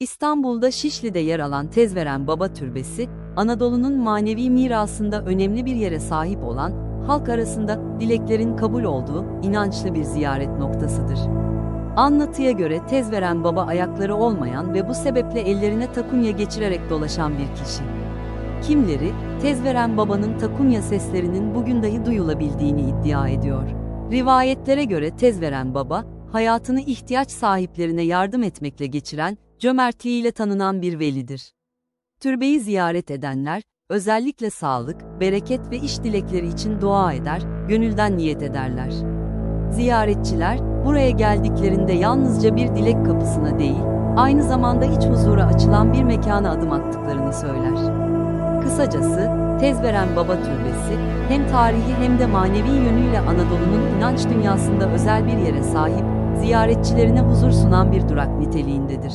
İstanbul'da Şişli'de yer alan Tezveren Baba Türbesi, Anadolu'nun manevi mirasında önemli bir yere sahip olan, halk arasında dileklerin kabul olduğu inançlı bir ziyaret noktasıdır. Anlatıya göre Tezveren Baba ayakları olmayan ve bu sebeple ellerine takunya geçirerek dolaşan bir kişi. Kimleri, Tezveren Baba'nın takunya seslerinin bugün dahi duyulabildiğini iddia ediyor. Rivayetlere göre Tezveren Baba, hayatını ihtiyaç sahiplerine yardım etmekle geçiren, cömertliğiyle tanınan bir velidir. Türbeyi ziyaret edenler, özellikle sağlık, bereket ve iş dilekleri için dua eder, gönülden niyet ederler. Ziyaretçiler, buraya geldiklerinde yalnızca bir dilek kapısına değil, aynı zamanda iç huzura açılan bir mekana adım attıklarını söyler. Kısacası, Tezveren Baba Türbesi, hem tarihi hem de manevi yönüyle Anadolu'nun inanç dünyasında özel bir yere sahip, ziyaretçilerine huzur sunan bir durak niteliğindedir.